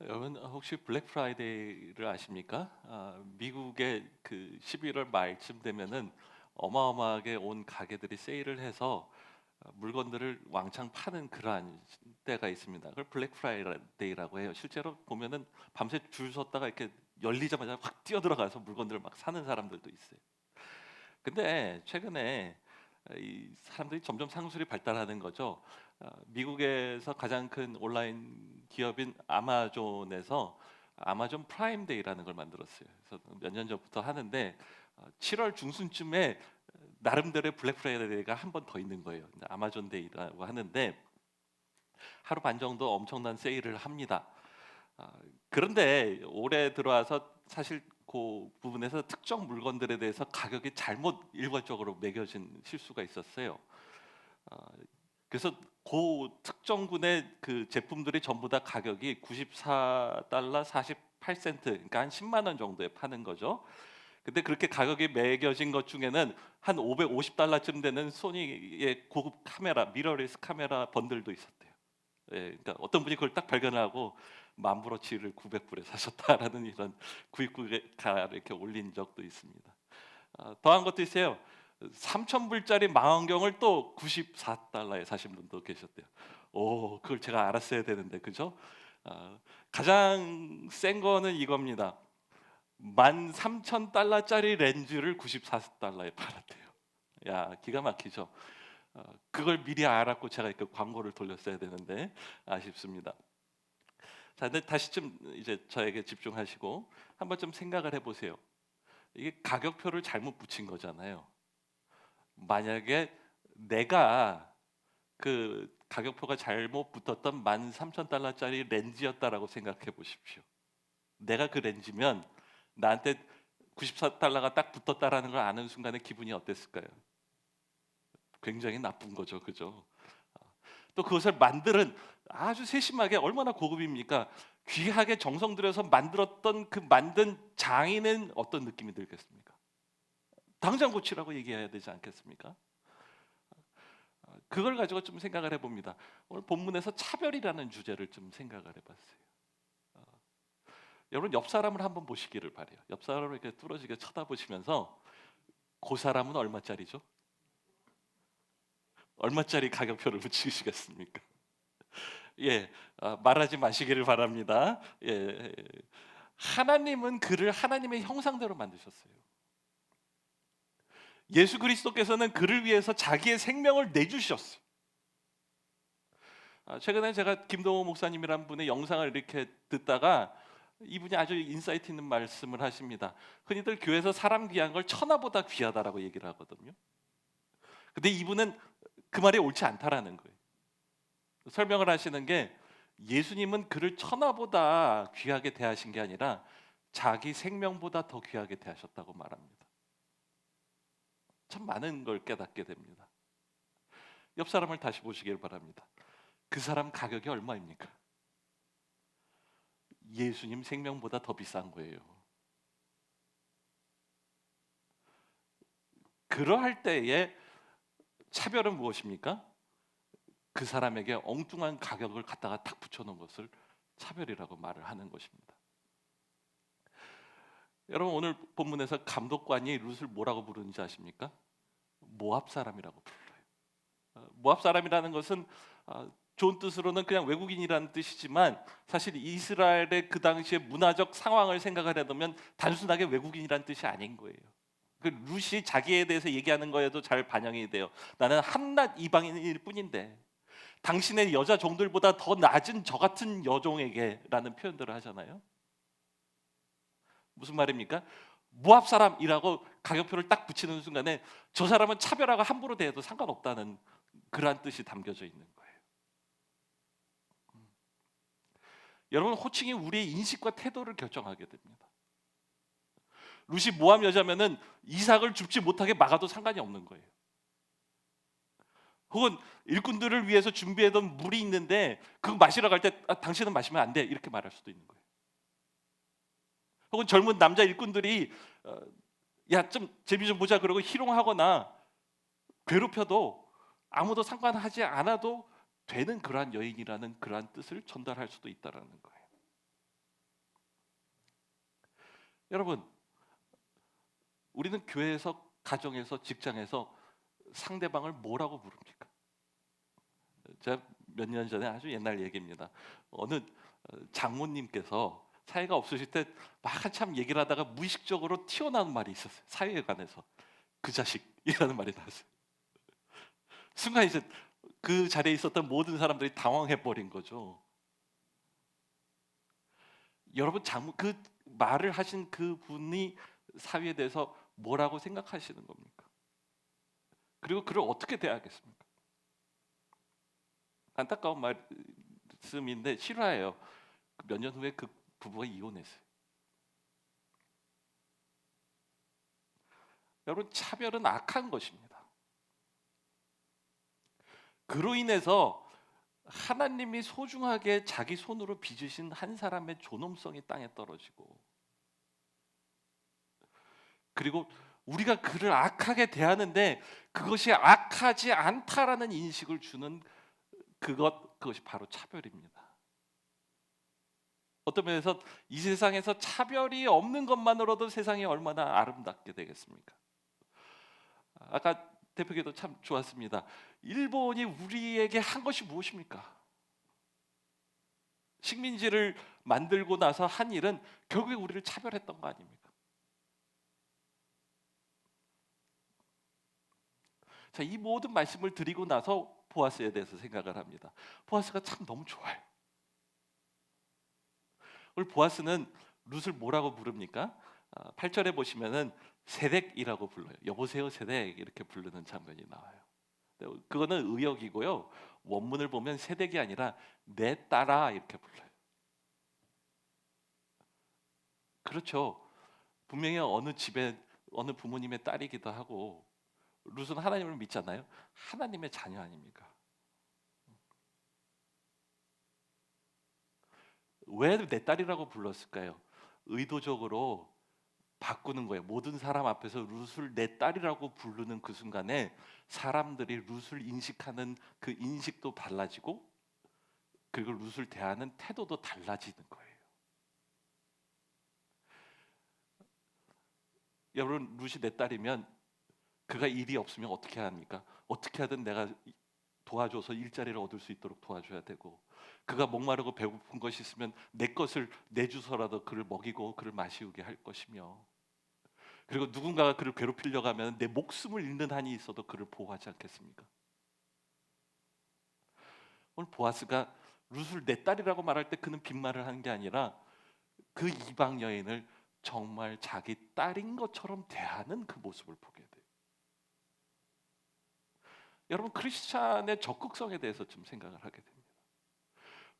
여러분 혹시 블랙 프라이데이를 아십니까? 아, 미국의 그 11월 말쯤 되면은 어마어마하게 온 가게들이 세일을 해서 어, 물건들을 왕창 파는 그러한 때가 있습니다. 그걸 블랙 프라이데이라고 해요. 실제로 보면은 밤새 줄 섰다가 이렇게 열리자마자 확 뛰어들어가서 물건들을 막 사는 사람들도 있어요. 근데 최근에 이 사람들이 점점 상술이 발달하는 거죠. 어, 미국에서 가장 큰 온라인 기업인 아마존에서 아마존 프라임 데이라는 걸 만들었어요. 그래서 몇 년 전부터 하는데 어, 7월 중순쯤에 나름대로의 블랙 프라이데이가 한 번 더 있는 거예요. 아마존 데이라고 하는데 하루 반 정도 엄청난 세일을 합니다. 아, 그런데 올해 들어와서 사실 그 부분에서 특정 물건들에 대해서 가격이 잘못 일괄적으로 매겨진 실수가 있었어요. 아, 그래서 그 특정 군의 그 제품들이 전부 다 가격이 94달러 48센트, 그러니까 한 10만 원 정도에 파는 거죠. 근데 그렇게 가격이 매겨진 것 중에는 한 550달러쯤 되는 소니의 고급 카메라, 미러리스 카메라 번들도 있었대요. 예, 그러니까 어떤 분이 그걸 딱 발견하고 만불어치를 900불에 사셨다라는 이런 구입구가 이렇게 올린 적도 있습니다. 아, 더한 것도 있어요. 3,000불짜리 망원경을 또 94달러에 사신 분도 계셨대요. 오, 그걸 제가 알았어야 되는데, 그죠? 아, 가장 센 거는 이겁니다. 13,000달러짜리 렌즈를 94달러에 팔았대요. 야, 기가 막히죠. 어, 그걸 미리 알았고 제가 이렇게 광고를 돌렸어야 되는데 아쉽습니다. 자, 근데 다시 좀 이제 저에게 집중하시고 한번 좀 생각을 해보세요. 이게 가격표를 잘못 붙인 거잖아요. 만약에 내가 그 가격표가 잘못 붙었던 13,000달러짜리 렌즈였다라고 생각해 보십시오. 내가 그 렌즈면 나한테 94달러가 딱 붙었다라는 걸 아는 순간에 기분이 어땠을까요? 굉장히 나쁜 거죠, 그죠? 또 그것을 만드는 아주 세심하게 얼마나 고급입니까? 귀하게 정성 들여서 만들었던 그 만든 장인은 어떤 느낌이 들겠습니까? 당장 고치라고 얘기해야 되지 않겠습니까? 그걸 가지고 좀 생각을 해봅니다. 오늘 본문에서 차별이라는 주제를 좀 생각을 해봤어요. 어, 여러분 옆 사람을 한번 보시기를 바래요. 옆 사람을 이렇게 뚫어지게 쳐다보시면서 그 사람은 얼마짜리죠? 얼마짜리 가격표를 붙이시겠습니까? 예, 아, 말하지 마시기를 바랍니다. 예, 하나님은 그를 하나님의 형상대로 만드셨어요. 예수 그리스도께서는 그를 위해서 자기의 생명을 내주셨어요. 아, 최근에 제가 김동호 목사님이란 분의 영상을 이렇게 듣다가 이분이 아주 인사이트 있는 말씀을 하십니다. 흔히들 교회에서 사람 귀한 걸 천하보다 귀하다라고 얘기를 하거든요. 근데 이분은 그 말이 옳지 않다라는 거예요. 설명을 하시는 게 예수님은 그를 천하보다 귀하게 대하신 게 아니라 자기 생명보다 더 귀하게 대하셨다고 말합니다. 참 많은 걸 깨닫게 됩니다. 옆 사람을 다시 보시길 바랍니다. 그 사람 가격이 얼마입니까? 예수님 생명보다 더 비싼 거예요. 그러할 때에 차별은 무엇입니까? 그 사람에게 엉뚱한 가격을 갖다가 탁 붙여놓은 것을 차별이라고 말을 하는 것입니다. 여러분 오늘 본문에서 감독관이 룻을 뭐라고 부르는지 아십니까? 모압 사람이라고 불러요. 어, 모압 사람이라는 것은 어, 좋은 뜻으로는 그냥 외국인이라는 뜻이지만 사실 이스라엘의 그 당시의 문화적 상황을 생각을 해보면 단순하게 외국인이라는 뜻이 아닌 거예요. 그 룻이 자기에 대해서 얘기하는 거에도 잘 반영이 돼요. 나는 한낱 이방인일 뿐인데 당신의 여자 종들보다 더 낮은 저 같은 여종에게라는 표현들을 하잖아요. 무슨 말입니까? 모압 사람이라고 가격표를 딱 붙이는 순간에 저 사람은 차별화가 함부로 대해도 상관없다는 그러한 뜻이 담겨져 있는 거예요. 음. 여러분 호칭이 우리의 인식과 태도를 결정하게 됩니다. 루시 모함 여자면은 이삭을 죽지 못하게 막아도 상관이 없는 거예요. 혹은 일꾼들을 위해서 준비해둔 물이 있는데 그거 마시러 갈때 아, 당신은 마시면 안 돼 이렇게 말할 수도 있는 거예요. 혹은 젊은 남자 일꾼들이 어, 야좀 재미 좀 보자 그러고 희롱하거나 괴롭혀도 아무도 상관하지 않아도 되는 그러한 여인이라는 그러한 뜻을 전달할 수도 있다라는 거예요. 여러분, 우리는 교회에서, 가정에서, 직장에서 상대방을 뭐라고 부릅니까? 제가 몇 년 전에 아주 옛날 얘기입니다. 어느 어, 장모님께서 사이가 없으실 때 막 한참 얘기를 하다가 무의식적으로 튀어나온 말이 있었어요. 사회에 관해서 그 자식이라는 말이 나왔어요. 순간 이제 그 자리에 있었던 모든 사람들이 당황해 버린 거죠. 여러분 장모 그 말을 하신 그 분이 사회에 대해서 뭐라고 생각하시는 겁니까? 그리고 그를 어떻게 대하겠습니까? 안타까운 말씀인데 실화예요. 몇 년 후에 그 부부가 이혼했어요. 여러분 차별은 악한 것입니다. 그로 인해서 하나님이 소중하게 자기 손으로 빚으신 한 사람의 존엄성이 땅에 떨어지고 그리고 우리가 그를 악하게 대하는데 그것이 악하지 않다라는 인식을 주는 그것 그것이 바로 차별입니다. 어떤 면에서 이 세상에서 차별이 없는 것만으로도 세상이 얼마나 아름답게 되겠습니까? 아까 대표께도 참 좋았습니다. 일본이 우리에게 한 것이 무엇입니까? 식민지를 만들고 나서 한 일은 결국에 우리를 차별했던 거 아닙니까? 자, 이 모든 말씀을 드리고 나서 보아스에 대해서 생각을 합니다. 보아스가 참 너무 좋아요. 오늘 보아스는 룻을 뭐라고 부릅니까? 8절에 보시면은 세덱이라고 불러요. 여보세요 세덱 이렇게 부르는 장면이 나와요. 그거는 의역이고요. 원문을 보면 세덱이 아니라 내 딸아 이렇게 불러요. 그렇죠. 분명히 어느 집에 어느 부모님의 딸이기도 하고 룻은 하나님을 믿잖아요. 하나님의 자녀 아닙니까? 왜 내 딸이라고 불렀을까요? 의도적으로 바꾸는 거예요. 모든 사람 앞에서 룻을 내 딸이라고 부르는 그 순간에 사람들이 룻을 인식하는 그 인식도 달라지고 그리고 룻을 대하는 태도도 달라지는 거예요. 여러분 룻이 내 딸이면 그가 일이 없으면 어떻게 합니까? 어떻게 하든 내가 도와줘서 일자리를 얻을 수 있도록 도와줘야 되고 그가 목마르고 배고픈 것이 있으면 내 것을 내주서라도 그를 먹이고 그를 마시우게 할 것이며 그리고 누군가가 그를 괴롭히려고 하면 내 목숨을 잃는 한이 있어도 그를 보호하지 않겠습니까? 오늘 보아스가 룻을 내 딸이라고 말할 때 그는 빈말을 하는 게 아니라 그 이방 여인을 정말 자기 딸인 것처럼 대하는 그 모습을 보게 돼요. 여러분 크리스찬의 적극성에 대해서 좀 생각을 하게 됩니다.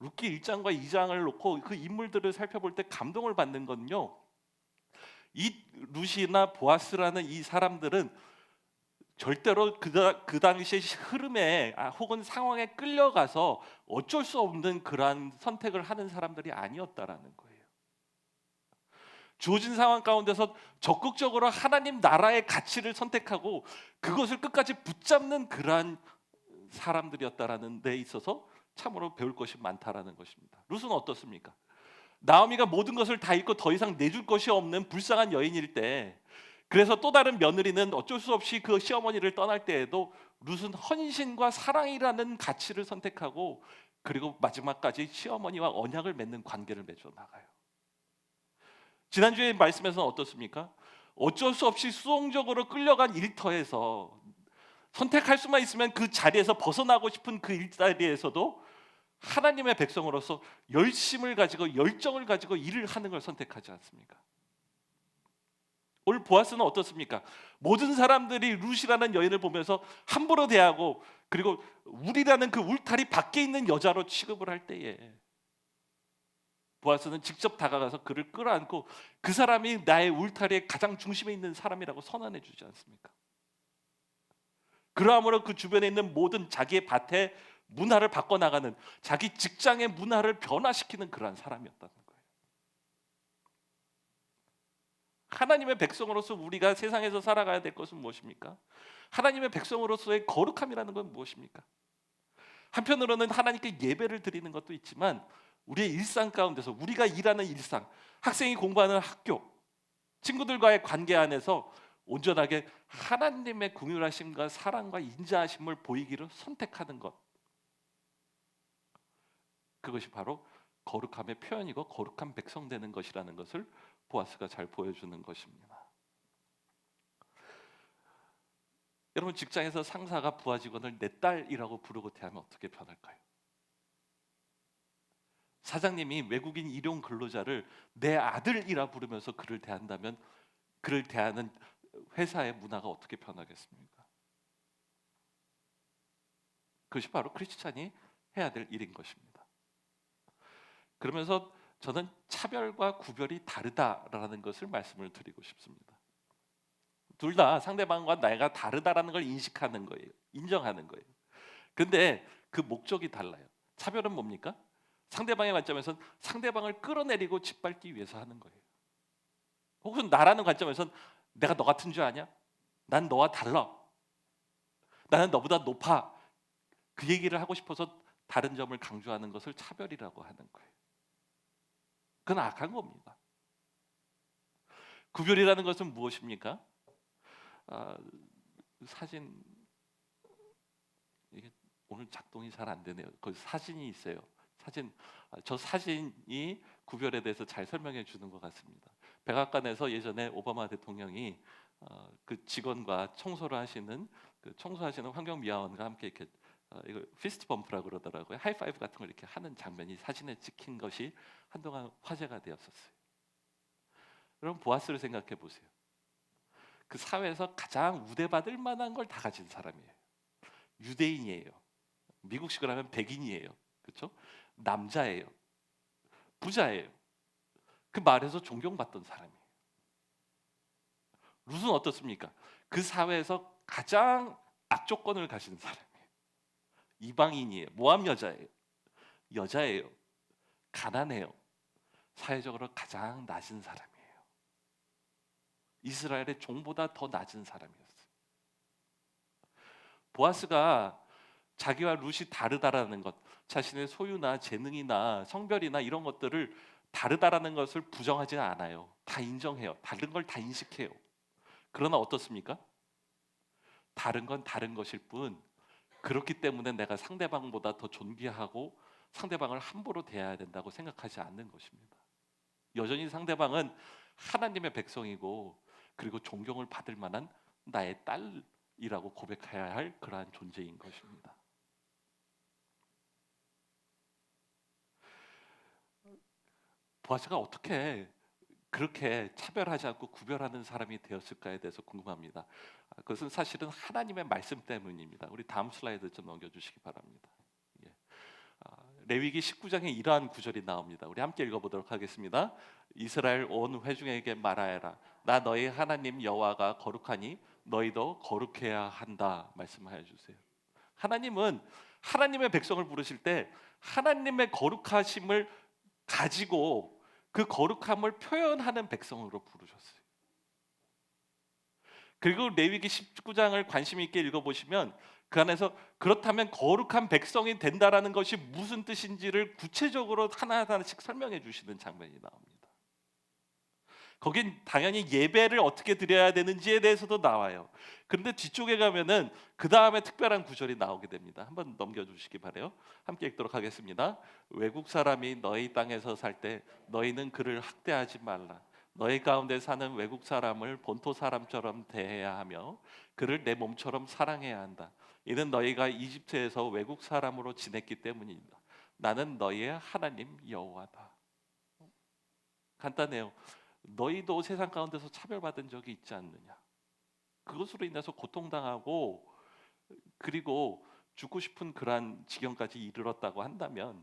룻기 1장과 2장을 놓고 그 인물들을 살펴볼 때 감동을 받는 건요. 이 루시나 보아스라는 이 사람들은 절대로 그, 그 당시의 흐름에 아, 혹은 상황에 끌려가서 어쩔 수 없는 그러한 선택을 하는 사람들이 아니었다라는 거예요. 주어진 상황 가운데서 적극적으로 하나님 나라의 가치를 선택하고 그것을 끝까지 붙잡는 그러한 사람들이었다라는 데 있어서 참으로 배울 것이 많다라는 것입니다. 룻은 어떻습니까? 나오미가 모든 것을 다 잃고 더 이상 내줄 것이 없는 불쌍한 여인일 때 그래서 또 다른 며느리는 어쩔 수 없이 그 시어머니를 떠날 때에도 룻은 헌신과 사랑이라는 가치를 선택하고 그리고 마지막까지 시어머니와 언약을 맺는 관계를 맺어 나가요. 지난주에 말씀에서는 어떻습니까? 어쩔 수 없이 수동적으로 끌려간 일터에서 선택할 수만 있으면 그 자리에서 벗어나고 싶은 그 일자리에서도 하나님의 백성으로서 열심을 가지고 열정을 가지고 일을 하는 걸 선택하지 않습니까? 오늘 보아스는 어떻습니까? 모든 사람들이 룻이라는 여인을 보면서 함부로 대하고 그리고 우리라는 그 울타리 밖에 있는 여자로 취급을 할 때에 보아스는 직접 다가가서 그를 끌어안고 그 사람이 나의 울타리의 가장 중심에 있는 사람이라고 선언해 주지 않습니까? 그러함으로 그 주변에 있는 모든 자기의 밭에 문화를 바꿔나가는 자기 직장의 문화를 변화시키는 그러한 사람이었다는 거예요. 하나님의 백성으로서 우리가 세상에서 살아가야 될 것은 무엇입니까? 하나님의 백성으로서의 거룩함이라는 건 무엇입니까? 한편으로는 하나님께 예배를 드리는 것도 있지만 우리의 일상 가운데서 우리가 일하는 일상, 학생이 공부하는 학교, 친구들과의 관계 안에서 온전하게 하나님의 궁휼하심과 사랑과 인자하심을 보이기를 선택하는 것. 그것이 바로 거룩함의 표현이고 거룩한 백성 되는 것이라는 것을 보아스가 잘 보여주는 것입니다. 여러분 직장에서 상사가 부하 직원을 내 딸이라고 부르고 대하면 어떻게 변할까요? 사장님이 외국인 일용 근로자를 내 아들이라 부르면서 그를 대한다면 그를 대하는 회사의 문화가 어떻게 변하겠습니까? 그것이 바로 크리스찬이 해야 될 일인 것입니다. 그러면서 저는 차별과 구별이 다르다라는 것을 말씀을 드리고 싶습니다. 둘 다 상대방과 내가 다르다라는 걸 인식하는 거예요. 인정하는 거예요. 근데 그 목적이 달라요. 차별은 뭡니까? 상대방의 관점에선 상대방을 끌어내리고 짓밟기 위해서 하는 거예요. 혹은 나라는 관점에선 내가 너 같은 줄 아냐? 난 너와 달라. 나는 너보다 높아. 그 얘기를 하고 싶어서 다른 점을 강조하는 것을 차별이라고 하는 거예요. 그건 악한 겁니다. 구별이라는 것은 무엇입니까? 아, 사진 이게 오늘 작동이 잘 안 되네요. 그 사진이 있어요. 사진 아, 저 사진이 구별에 대해서 잘 설명해 주는 것 같습니다. 백악관에서 예전에 오바마 대통령이 어, 그 직원과 청소를 하시는 그 청소하시는 환경미화원과 함께 이렇게 어, 이거 피스트 범프라 그러더라고요. 하이파이브 같은 걸 이렇게 하는 장면이 사진에 찍힌 것이 한동안 화제가 되었었어요. 여러분 보아스를 생각해 보세요. 그 사회에서 가장 우대받을 만한 걸 다 가진 사람이에요. 유대인이에요. 미국식으로 하면 백인이에요. 그렇죠? 남자예요. 부자예요. 그 말에서 존경받던 사람이에요. 룻은 어떻습니까? 그 사회에서 가장 악조건을 가진 사람이에요. 이방인이에요. 모함 여자예요. 여자예요. 가난해요. 사회적으로 가장 낮은 사람이에요. 이스라엘의 종보다 더 낮은 사람이었어요. 보아스가 자기와 룻이 다르다라는 것, 자신의 소유나 재능이나 성별이나 이런 것들을 다르다라는 것을 부정하지 않아요. 다 인정해요. 다른 걸 다 인식해요. 그러나 어떻습니까? 다른 건 다른 것일 뿐 그렇기 때문에 내가 상대방보다 더 존귀하고 상대방을 함부로 대해야 된다고 생각하지 않는 것입니다. 여전히 상대방은 하나님의 백성이고 그리고 존경을 받을 만한 나의 딸이라고 고백해야 할 그러한 존재인 것입니다. 보아스가 어떻게 그렇게 차별하지 않고 구별하는 사람이 되었을까에 대해서 궁금합니다. 아, 그것은 사실은 하나님의 말씀 때문입니다. 우리 다음 슬라이드 좀 넘겨주시기 바랍니다. 예. 아, 레위기 19장에 이러한 구절이 나옵니다. 우리 함께 읽어보도록 하겠습니다. 이스라엘 온 회중에게 말하여라. 나 너희 하나님 여호와가 거룩하니 너희도 거룩해야 한다. 말씀하여 주세요. 하나님은 하나님의 백성을 부르실 때 하나님의 거룩하심을 가지고 그 거룩함을 표현하는 백성으로 부르셨어요. 그리고 레위기 19장을 관심 있게 읽어보시면 그 안에서 그렇다면 거룩한 백성이 된다라는 것이 무슨 뜻인지를 구체적으로 하나하나씩 설명해 주시는 장면이 나옵니다. 거긴 당연히 예배를 어떻게 드려야 되는지에 대해서도 나와요. 그런데 뒤쪽에 가면은 그 다음에 특별한 구절이 나오게 됩니다. 한번 넘겨주시기 바래요. 함께 읽도록 하겠습니다. 외국 사람이 너희 땅에서 살 때 너희는 그를 학대하지 말라. 너희 가운데 사는 외국 사람을 본토 사람처럼 대해야 하며 그를 내 몸처럼 사랑해야 한다. 이는 너희가 이집트에서 외국 사람으로 지냈기 때문이다. 나는 너희의 하나님 여호와다. 간단해요. 너희도 세상 가운데서 차별받은 적이 있지 않느냐? 그것으로 인해서 고통당하고 그리고 죽고 싶은 그러한 지경까지 이르렀다고 한다면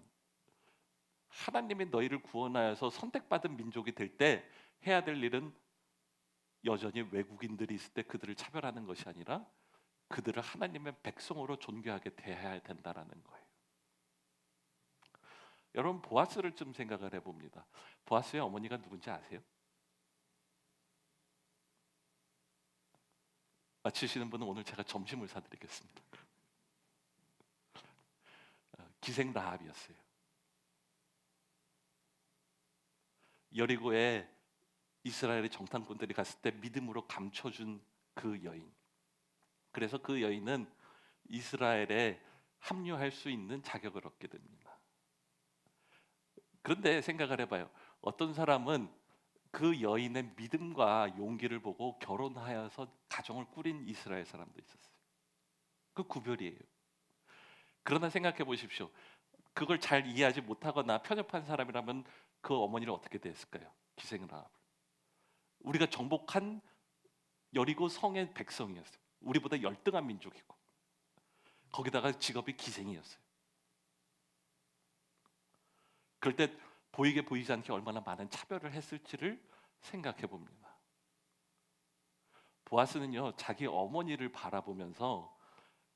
하나님이 너희를 구원하여서 선택받은 민족이 될 때 해야 될 일은 여전히 외국인들이 있을 때 그들을 차별하는 것이 아니라 그들을 하나님의 백성으로 존귀하게 대해야 된다라는 거예요. 여러분 보아스를 좀 생각을 해봅니다. 보아스의 어머니가 누군지 아세요? 맞히시는 분은 오늘 제가 점심을 사드리겠습니다. 어, 기생 라합이었어요. 여리고에 이스라엘의 정탐꾼들이 갔을 때 믿음으로 감춰준 그 여인. 그래서 그 여인은 이스라엘에 합류할 수 있는 자격을 얻게 됩니다. 그런데 생각을 해봐요. 어떤 사람은 그 여인의 믿음과 용기를 보고 결혼하여서 가정을 꾸린 이스라엘 사람도 있었어요. 그 구별이에요. 그러나 생각해 보십시오. 그걸 잘 이해하지 못하거나 편협한 사람이라면 그 어머니를 어떻게 됐을까요? 기생을 하고 우리가 정복한 여리고 성의 백성이었어요. 우리보다 열등한 민족이고 거기다가 직업이 기생이었어요. 그럴 때 보이게 보이지 않게 얼마나 많은 차별을 했을지를 생각해 봅니다. 보아스는요 자기 어머니를 바라보면서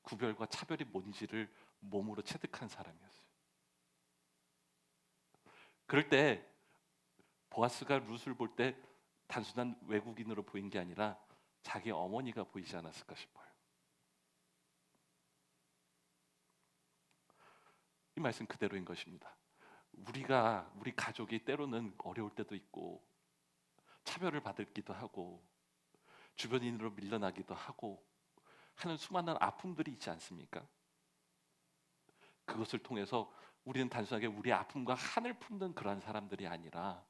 구별과 차별이 뭔지를 몸으로 체득한 사람이었어요. 그럴 때 보아스가 룻을 볼 때 단순한 외국인으로 보인 게 아니라 자기 어머니가 보이지 않았을까 싶어요. 이 말씀 그대로인 것입니다. 우리가 우리 가족이 때로는 어려울 때도 있고 차별을 받기도 하고 주변인으로 밀려나기도 하고 하는 수많은 아픔들이 있지 않습니까? 그것을 통해서 우리는 단순하게 우리 아픔과 한을 품는 그러한 사람들이 아니라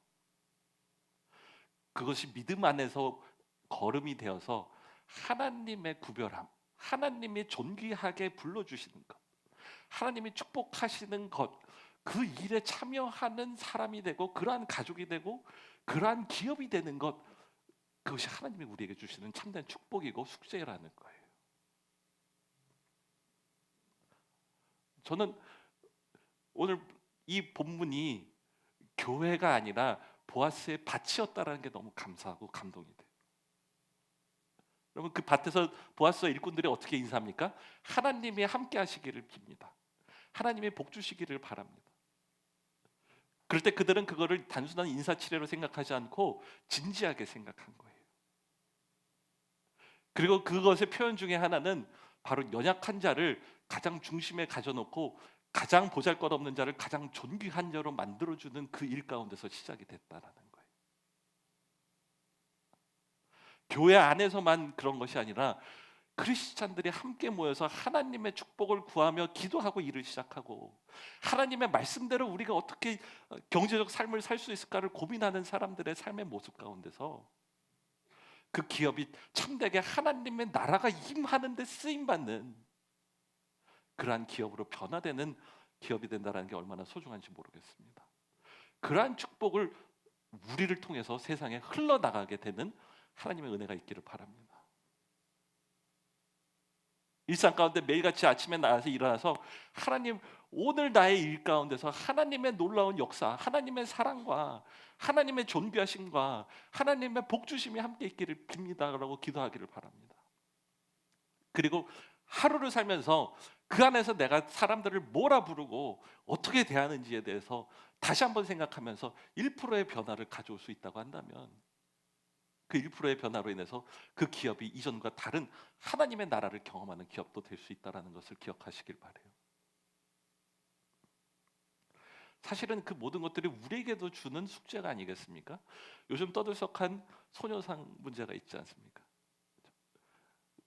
그것이 믿음 안에서 걸음이 되어서 하나님의 구별함, 하나님이 존귀하게 불러주시는 것, 하나님이 축복하시는 것, 그 일에 참여하는 사람이 되고 그러한 가족이 되고 그러한 기업이 되는 것, 그것이 하나님이 우리에게 주시는 참된 축복이고 숙제라는 거예요. 저는 오늘 이 본문이 교회가 아니라 보아스의 밭이었다라는 게 너무 감사하고 감동이 돼요. 여러분 그 밭에서 보아스와 일꾼들이 어떻게 인사합니까? 하나님이 함께 하시기를 빕니다. 하나님의 복 주시기를 바랍니다. 그럴 때 그들은 그거를 단순한 인사치레로 생각하지 않고 진지하게 생각한 거예요. 그리고 그것의 표현 중에 하나는 바로 연약한 자를 가장 중심에 가져놓고 가장 보잘것없는 자를 가장 존귀한 자로 만들어주는 그 일 가운데서 시작이 됐다라는 거예요. 교회 안에서만 그런 것이 아니라 크리스찬들이 함께 모여서 하나님의 축복을 구하며 기도하고 일을 시작하고 하나님의 말씀대로 우리가 어떻게 경제적 삶을 살 수 있을까를 고민하는 사람들의 삶의 모습 가운데서 그 기업이 참되게 하나님의 나라가 임하는 데 쓰임 받는 그러한 기업으로 변화되는 기업이 된다는 게 얼마나 소중한지 모르겠습니다. 그러한 축복을 우리를 통해서 세상에 흘러나가게 되는 하나님의 은혜가 있기를 바랍니다. 일상 가운데 매일같이 아침에 나와서 일어나서 하나님 오늘 나의 일 가운데서 하나님의 놀라운 역사, 하나님의 사랑과 하나님의 존귀하심과 하나님의 복 주심이 함께 있기를 빕니다라고 기도하기를 바랍니다. 그리고 하루를 살면서 그 안에서 내가 사람들을 뭐라 부르고 어떻게 대하는지에 대해서 다시 한번 생각하면서 1%의 변화를 가져올 수 있다고 한다면 그 1%의 변화로 인해서 그 기업이 이전과 다른 하나님의 나라를 경험하는 기업도 될 수 있다라는 것을 기억하시길 바래요. 사실은 그 모든 것들이 우리에게도 주는 숙제가 아니겠습니까? 요즘 떠들썩한 소녀상 문제가 있지 않습니까?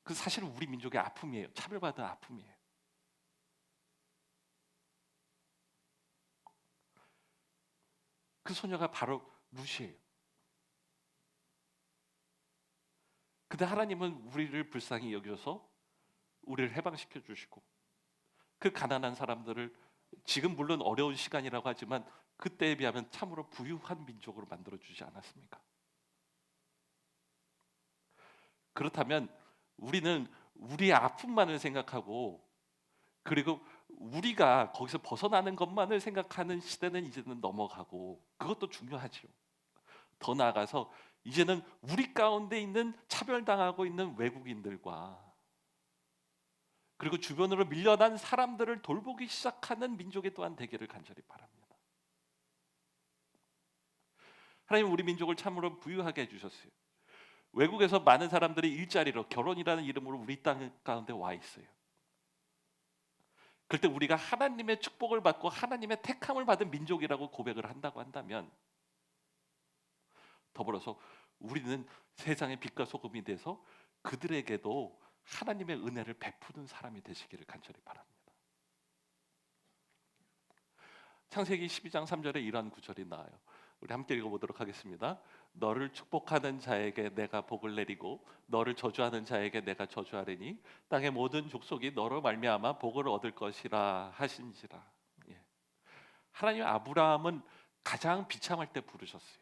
그 사실은 우리 민족의 아픔이에요. 차별받은 아픔이에요. 그 소녀가 바로 루시예요. 근데 하나님은 우리를 불쌍히 여겨서 우리를 해방시켜 주시고 그 가난한 사람들을 지금 물론 어려운 시간이라고 하지만 그때에 비하면 참으로 부유한 민족으로 만들어 주지 않았습니까? 그렇다면 우리는 우리의 아픔만을 생각하고 그리고 우리가 거기서 벗어나는 것만을 생각하는 시대는 이제는 넘어가고 그것도 중요하죠. 더 나아가서 이제는 우리 가운데 있는 차별당하고 있는 외국인들과 그리고 주변으로 밀려난 사람들을 돌보기 시작하는 민족이 또한 되기를 간절히 바랍니다. 하나님 우리 민족을 참으로 부유하게 해주셨어요. 외국에서 많은 사람들이 일자리로 결혼이라는 이름으로 우리 땅 가운데 와 있어요. 그때 우리가 하나님의 축복을 받고 하나님의 택함을 받은 민족이라고 고백을 한다고 한다면 더불어서 우리는 세상의 빛과 소금이 돼서 그들에게도 하나님의 은혜를 베푸는 사람이 되시기를 간절히 바랍니다. 창세기 12장 3절에 이러한 구절이 나와요. 우리 함께 읽어보도록 하겠습니다. 너를 축복하는 자에게 내가 복을 내리고 너를 저주하는 자에게 내가 저주하리니 땅의 모든 족속이 너로 말미암아 복을 얻을 것이라 하신지라. 예. 하나님 아브라함은 가장 비참할 때 부르셨어요.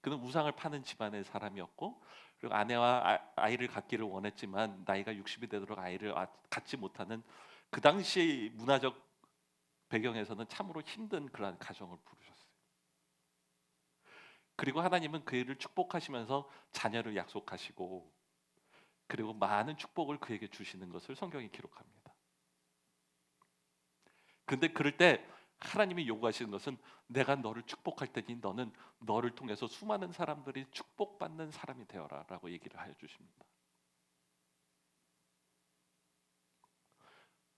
그는 우상을 파는 집안의 사람이었고 그리고 아내와 아, 이를 갖기를 원했지만 나이가 60이 되도록 아이를 아- 갖지 못하는 그 당시 문화적 배경에서는 참으로 힘든 그러한 가정을 부르셨어요. 그리고 하나님은 그 애를 축복하시면서 자녀를 약속하시고 그리고 많은 축복을 그에게 주시는 것을 성경이 기록합니다. 근데 그럴 때 하나님이 요구하시는 것은 내가 너를 축복할 테니 너는 너를 통해서 수많은 사람들이 축복받는 사람이 되어라라고 얘기를 하여 주십니다.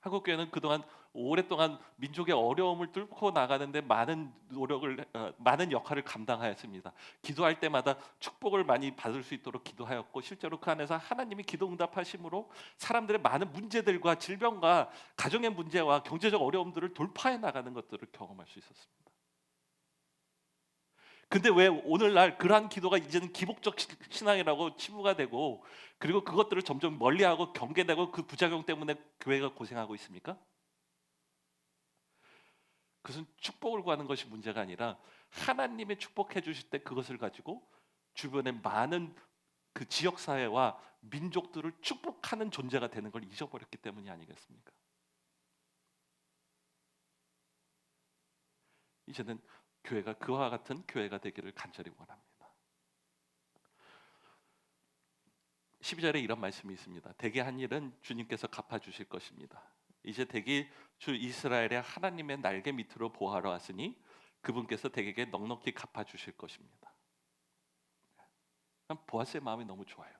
한국 교회는 그동안 오랫동안 민족의 어려움을 뚫고 나가는데 많은 노력을 어, 많은 역할을 감당하였습니다. 기도할 때마다 축복을 많이 받을 수 있도록 기도하였고 실제로 그 안에서 하나님이 기도 응답하심으로 사람들의 많은 문제들과 질병과 가정의 문제와 경제적 어려움들을 돌파해 나가는 것들을 경험할 수 있었습니다. 근데 왜 오늘날 그러한 기도가 이제는 기복적 시- 신앙이라고 치부가 되고 그리고 그것들을 점점 멀리하고 경계되고 그 부작용 때문에 교회가 고생하고 있습니까? 그것은 축복을 구하는 것이 문제가 아니라 하나님의 축복해 주실 때 그것을 가지고 주변의 많은 그 지역 사회와 민족들을 축복하는 존재가 되는 걸 잊어버렸기 때문이 아니겠습니까? 이제는 교회가 그와 같은 교회가 되기를 간절히 원합니다. 12절에 이런 말씀이 있습니다. 대개 한 일은 주님께서 갚아 주실 것입니다. 이제 대기 주 이스라엘의 하나님의 날개 밑으로 보하러 왔으니 그분께서 대개에게 넉넉히 갚아 주실 것입니다. 보아스의 마음이 너무 좋아요.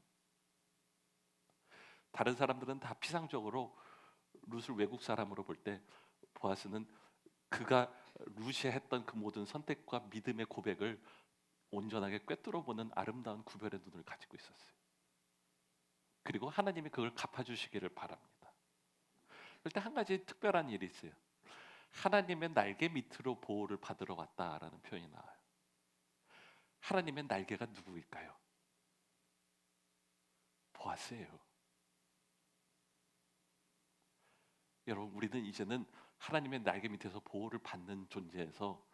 다른 사람들은 다 피상적으로 룻을 외국 사람으로 볼 때 보아스는 그가 루시에 했던 그 모든 선택과 믿음의 고백을 온전하게 꿰뚫어 보는 아름다운 구별의 눈을 가지고 있었어요. 그리고 하나님이 그걸 갚아 주시기를 바랍니다. 그럴 때한 가지 특별한 일이 있어요. 하나님의 날개 밑으로 보호를 받으러 왔다라는 표현이 나와요. 하나님의 날개가 누구일까요? 보아스예요. 여러분 우리는 이제는 하나님의 날개 밑에서 보호를 받는 존재에서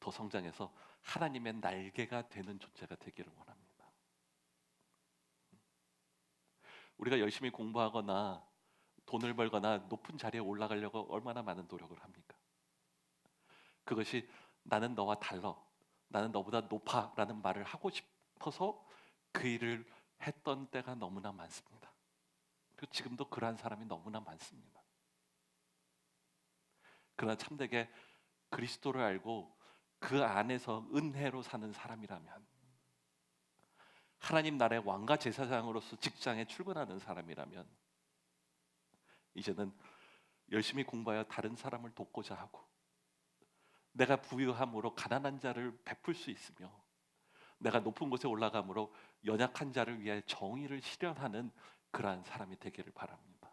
더 성장해서 하나님의 날개가 되는 존재가 되기를 원합니다. 우리가 열심히 공부하거나 돈을 벌거나 높은 자리에 올라가려고 얼마나 많은 노력을 합니까? 그것이 나는 너와 달러, 나는 너보다 높아라는 말을 하고 싶어서 그 일을 했던 때가 너무나 많습니다. 그리고 지금도 그러한 사람이 너무나 많습니다. 그러나 참되게 그리스도를 알고 그 안에서 은혜로 사는 사람이라면 하나님 나라의 왕과 제사장으로서 직장에 출근하는 사람이라면 이제는 열심히 공부하여 다른 사람을 돕고자 하고 내가 부유함으로 가난한 자를 베풀 수 있으며 내가 높은 곳에 올라감으로 연약한 자를 위해 정의를 실현하는 그러한 사람이 되기를 바랍니다.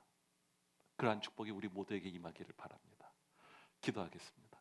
그러한 축복이 우리 모두에게 임하기를 바랍니다. 기도하겠습니다.